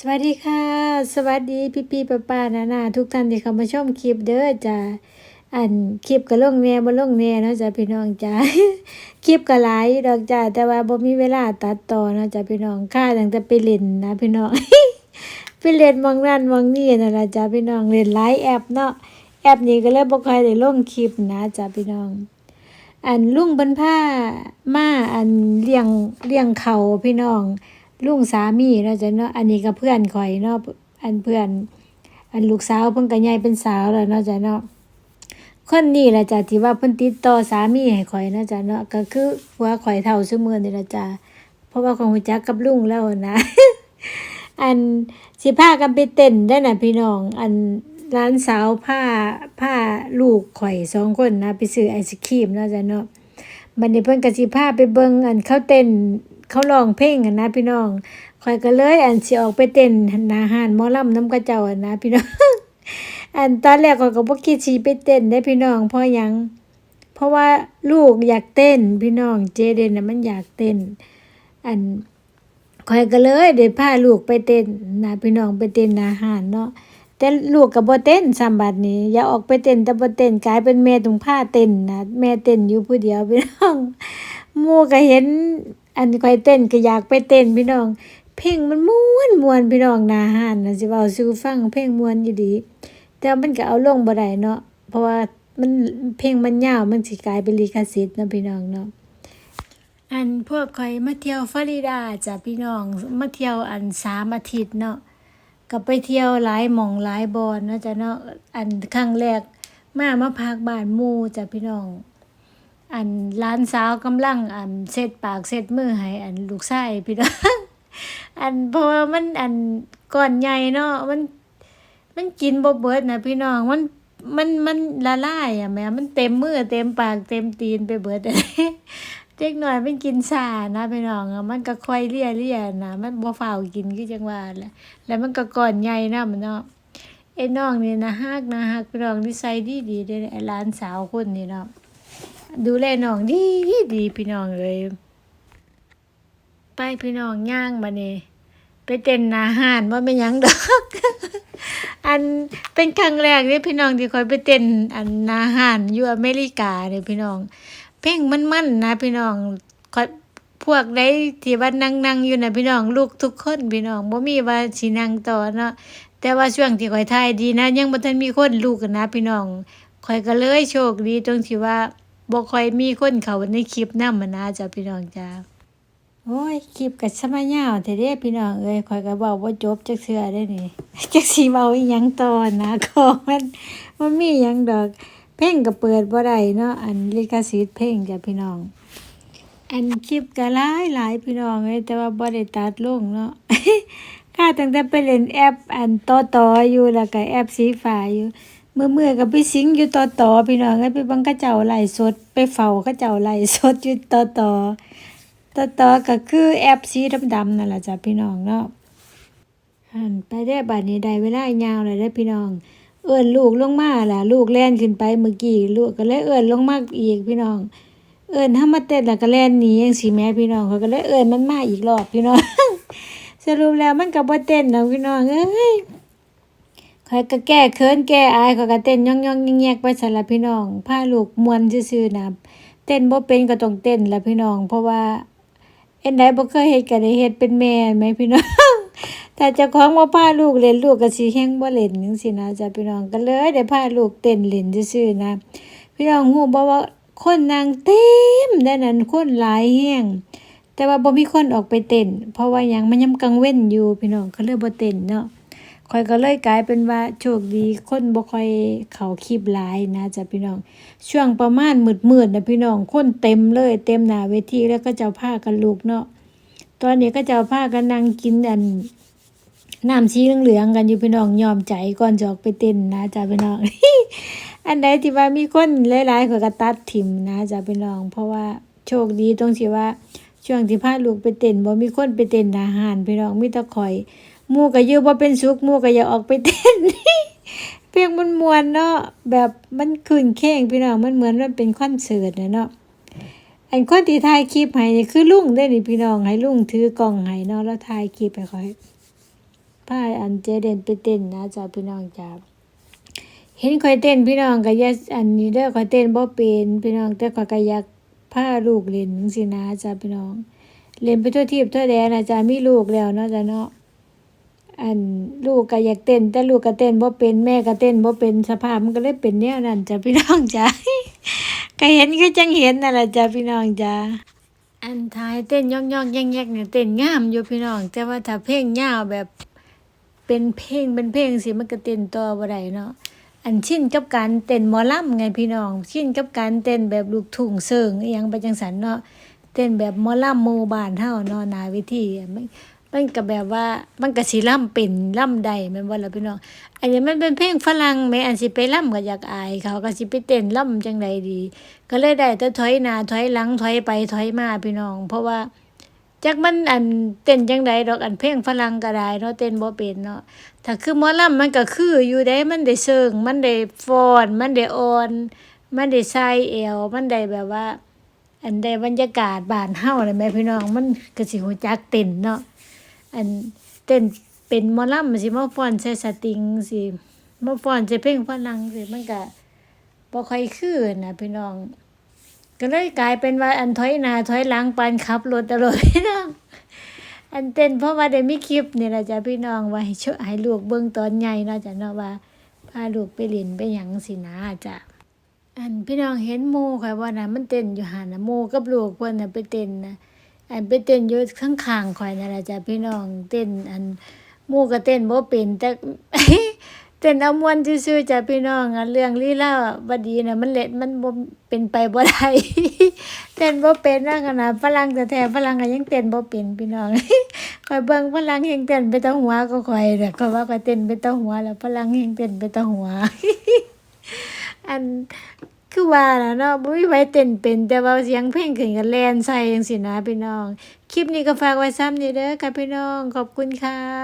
สวัสดีค่ะ สวัสดีพี่พี่ป้าป้านานาทุกท่านที่เข้ามาชมคลิปเด้อจ้าอันคลิปก็ลงแน่บ่ลงแน่เนาะจ้าพี่น้องจ้าคลิปก็หลายดอกจ้าแต่ว่าบ่มีเวลาตัดต่อเนาะจ้าพี่น้องค่าตั้งแต่ไปเล่นนะพี่น้องไปเล่นมองนั่นมองนี่นั่นล่ะจ้าพี่น้องเล่นหลายแอปเนาะแอปนี้ก็เลยบ่ค่อยได้ลงคลิปนะจ้าพี่น้อง อันลุงเพิ่นพามาอันเลี้ยงเลี้ยงเขาพี่น้อง ลุงสามีเนาะจ้ะเนาะอันนี้ก็เพื่อนข่อยเนาะอันเพื่อน อันลูกสาวเพิ่นก็ใหญ่เป็นสาวแล้วเนาะจ้ะเนาะคนนี้แหละจ้ะที่ว่าเพิ่นติดต่อสามีให้ข่อยเนาะจ้ะเนาะก็คือผัวข่อยเฒ่าซุมื้อนี่ละจ้ะเพราะว่าของรู้จักกับลุงแล้วนะ อันสิพากันไปเต้นได้น่ะพี่น้อง อันร้านสาวผ้าผ้าลูกข่อยสองคนนะ ไปซื้อไอศครีมเนาะจ้ะเนาะบัดนี้เพิ่นก็สิพาไปเบิ่งอันเขาเต้น เขาร้องเพลงกันนะพี่น้องข่อยก็เลยอันสิออกไปเต้นหน้าหานมอลำน้ำกระเจ้าอะนะพี่น้องอันตอนแรกข่อยก็บ่คิดสิไปเต้นได้พี่น้องเพราะยัง เพราะว่าลูกอยากเต้นพี่น้องเจเดนน่ะมันอยากเต้น อันข่อยก็เลยได้พาลูกไปเต้นนะพี่น้องไปเต้นหน้าหานเนาะแต่ลูกก็บ่เต้นซ้ำบัดนี้ อย่าออกไปเต้นแต่บ่เต้นกลายเป็นแม่ต้องพาเต้นนะแม่เต้นอยู่ผู้เดียวพี่น้องหมู่ก็เห็น อันคอยเต้นก็อยากไปเต้นพี่น้อง เพลงมันม่วนม่วนพี่น้องนาห้านนะสิเว้าสู่ฟังเพลงม่วนอยู่ดี แต่มันก็เอาลงบ่ได้เนาะเพราะว่ามันเพลงมันยาวมันสิกลายเป็นลิขสิทธิ์นะพี่น้องเนาะอันพวกข่อยมาเที่ยวฟลอริดาจ้ะพี่น้องมาเที่ยวอันสามอาทิตย์เนาะก็ไปเที่ยวหลายหม่องหลายบอนนะจ้ะเนาะอันครั้งแรกมามาพักบ้านมูจ้ะพี่น้อง อันหลานสาวกำลัง อันเช็ดปากเช็ดมือให้อันลูกชายพี่น้องอันเพราะว่ามันอันก้อนใหญ่เนาะมัน มันกินบ่เบิดนะพี่น้องมันมันมันละลายอะแม่มันเต็มมือเต็มปากเต็มตีนไปเบิดเด็กน้อยมันกินซานะพี่น้องอะมันก็ค่อยเลี่ยเลี่ยนะมันบ่ฟ้ากินคือจังว่าแหละแล้วมันก็ก่อนใหญ่นะมันเนาะไอ้น้องนี่นะฮักนะฮักพี่น้องนิสัยดีดีเด้อไอ้หลานสาวคนนี่เนาะ ดูแลน้องดีดีพี่น้องเลยไปพี่น้องย่างมาเนี่ไปเต้นนาหานว่าไม่ยังดอก อันเป็นครั้งแรกที่พี่น้องที่คอยไปเต้นอันนาหานอยู่อเมริกาเนี่ยพี่น้อง เพลงมันๆนะพี่น้องคอยพวกใดที่ว่านั่งๆอยู่นะพี่น้องลูกทุกคนพี่น้องบ่มีว่าสินั่งต่อเนาะแต่ว่าช่วงที่ข่อยถ่ายดีนะ ยังบ่ทันมีคนลูกกันนะ พี่น้องข่อยก็เลยโชคดีตรงที่ว่า บ่ค่อยมีคนเข้าในคลิปนำนะจ้ะพี่น้องจ้าโอ้ยคลิปก็สมายาวแท้เด้พี่น้องเอ้ยข่อยก็เว้าบ่จบจักเทื่อได้นี่จักสิเว้าอีหยังต่อนะก็มันมันมีหยังดอก เพลงก็เปิดบ่ได้เนาะอันลิขสิทธิ์เพลงจ้ะพี่น้อง อันคลิปก็หลายหลายพี่น้องเอ้ยแต่ว่าบ่ได้ตัดลงเนาะข้าตั้งแต่ไปเล่นแอป อันต่อต่ออยู่แล้วก็แอปสีฟ้าอยู่ เมื่อเมื่อๆก็ไปสิงอยู่ต่อต่อพี่น้องไปบังเขาเจ้าไหลสด ไปเฝ้าเขาเจ้าไหลสดอยู่ต่อต่อต่อต่อก็คือแอปสีดำๆนั่นแหละจ้ะพี่น้องเนาะอันไปได้บัดนี้ได้เวลายาวเลยได้พี่น้อง เอื้อนลูกลงมาล่ะ ลูกแล่นขึ้นไปเมื่อกี้ลูกก็เลยเอื้อนลงมาอีกพี่น้อง เอื้อนถ้ามาเต้นแล้วก็แล่นหนีจังซี่แม่พี่น้องเขาก็เลยเอื้อนมันมาอีกรอบพี่น้องสรุปแล้วมันก็บ่เต้นดอกพี่น้องเอ้ย ข่อยก็แก้เขินแก้อายข่อยก็เต้นย่องๆแยกไปสละพี่น้องพาลูกมวนซื่อๆนะเต้นบ่เป็นก็ต้องเต้นละพี่น้อง เพราะว่าเอ็นใดบ่เคยเฮ็ดก็ได้เฮ็ดเป็นแม่แม่พี่น้องถ้าเจ้าของบ่พาลูกเล่นลูกก็สิแฮงบ่เล่นจังซี่นะจ้ะพี่น้องก็เลยได้พาลูกเต้นเล่นซื่อๆนะ พี่น้องฮู้บ่ว่าคนนางเต็มได้นั่นคนหลายแฮงแต่ว่าบ่มีคนออกไปเต้นเพราะว่ายังมันยังกลางเว้นอยู่พี่น้องก็เลยบ่เต้นเนาะ ข่อยก็เลยกลายเป็นว่าโชคดี คนบ่ค่อยเขาคลิปหลายนะจ้ะพี่น้อง ช่วงประมาณมืดๆนะพี่น้อง คนเต็มเลย เต็มหน้าเวทีแล้วก็เจ้าพากันลูกเนาะ ตอนนี้ก็เจ้าพากันนั่งกินอันน้ำสีเหลืองๆกันอยู่พี่น้องยอมใจก่อนจอกไปเต้นนะจ้าพี่น้อง อันใดที่ว่ามีคนหลายๆเขาก็ตัดถิ่มนะจ้าพี่น้อง เพราะว่าโชคดีตรงที่ว่าช่วงที่พาลูกไปเต้นบ่มีคนไปเต้นอาหารพี่น้องมีแต่ข่อย มู่ก็อยู่บ่เป็นสุขมู่ก็อยากออกไปเต้นเพลงมันมวนเนาะแบบมันคืนเคงพี่น้องมันเหมือนมันเป็นคอนเสิร์ตเนาะอันคนที่ถ่ายคลิปให้นี่คือลุงได้นี่พี่น้องให้ลุงถือกล้องให้เนาะแล้วถ่ายคลิปให้ค่อยพาอันเจเด่นไปเต้นนะจ้ะพี่น้องจ้ะเห็นข่อยเต้นพี่น้องก็ย่าอันนี้เด้อข่อยเต้นบ่เป็นพี่น้องแต่ข่อยก็อยากพาลูกเล่นจังซี่นะจ้ะพี่น้องเล่นไปทั่วทิพย์ทั่วแดนนะจ้ะมีลูกแล้วเนาะจ้ะเนาะ อันลูกก็อยากเต้น แต่ลูกก็เต้นบ่เป็นแม่ก็เต้นบ่เป็นสภาพมันก็เลยเป็นแนวนั้นจ้ะพี่น้องจ้ะก็เห็นก็จังเห็นนั่นแหละจ้ะพี่น้องจ้ะอันท้ายเต้นย่องๆแยงแยกเนี่ยเต้นงามอยู่พี่น้องแต่ว่าถ้าเพลงยาวแบบ เป็นเพลงเป็นเพลงสิมันก็เต้นต่อบ่ได้เนาะอันชินกับการเต้นหมอลำไงพี่น้อง ชินกับการเต้นแบบลูกทุ่งเสิงอีหยังไปจังสันเนาะเต้นแบบหมอลำหมู่บานเฮาเนาะนาเวทีอะ มันก็แบบว่ามันก็สิล่ำเป็นล่ำได้แม่นบ่ล่ะพี่น้อง อันนี้มันเป็นเพลงฝรั่งแม่อันสิไปล่ำก็อยากอาย เขาก็สิไปเต้นล่ำจังใดดี ก็เลยได้แต่ถอยหน้าถอยหลังถอยไปถอยมาพี่น้อง เพราะว่าจักมันอันเต้นจังใดดอกอันเพลงฝรั่งก็ได้เนาะเต้นบ่เป็นเนาะถ้าคือหมอลำมันก็คืออยู่ได้มันได้เซิง มันได้ฟอนมันได้ออน มันได้ใส่เอวมันได้แบบว่า อันได้บรรยากาศบ้านเฮาเลยแม่พี่น้องมันก็สิฮู้จักเต้นเนาะ อันเต้นเป็นมอลำมันสิมาฟ้อนใส่สติงสิมาฟ้อนใส่เพลงฝรั่งสิมันก็บ่ค่อยคือนะพี่น้อง ก็เลยกลายเป็นว่าอันถอยหน้าถอยหลังปานขับรถตลอดพี่น้องอันเต้นเพราะว่าได้มีคลิปนี่แหละจ้ะพี่น้องว่าให้ช่วยให้ลูกเบิ่งตอนใหญ่เนาะจ้ะเนาะว่าพาลูกไปเล่นไปหยังสินะจ้ะอันพี่น้องเห็นหมู่ข่อยบ่น่ะมันเต้นอยู่หั่นะหมู่กับลูกเพิ่นน่ะไปเต้นนะ อันไปเต้นอยู่ข้างๆข่อยนั่นแหละจ้ะพี่น้องเต้นอันมู่ก็เต้นบ่เป็นแต่เต้นเอามวนซื่อๆจ้ะพี่น้องอันเรื่องลีลาบดีน่ะมันเล่นมันบ่เป็นไปบ่ได้เต้นบ่เป็นนะขนาดฝรั่งแท้ๆฝรั่งก็ยังเต้นบ่เป็นพี่น้องข่อยเบิ่งฝรั่งแฮงเต้นไปตะหัวก็ข่อยน่ะก็ว่าข่อยเต้นไปตะหัวแล้วฝรั่งแฮงเต้นไปตะหัวอัน คือว่าน่ะเนาะบ่มีไผเต้นเป็นแต่ว่าเสียงเพลงขึ้นก็แล่นใส่จังซี่นะพี่น้อง คลิปนี้ก็ฝากไว้ซ้ำนี้เด้อค่ะพี่น้อง ขอบคุณค่ะ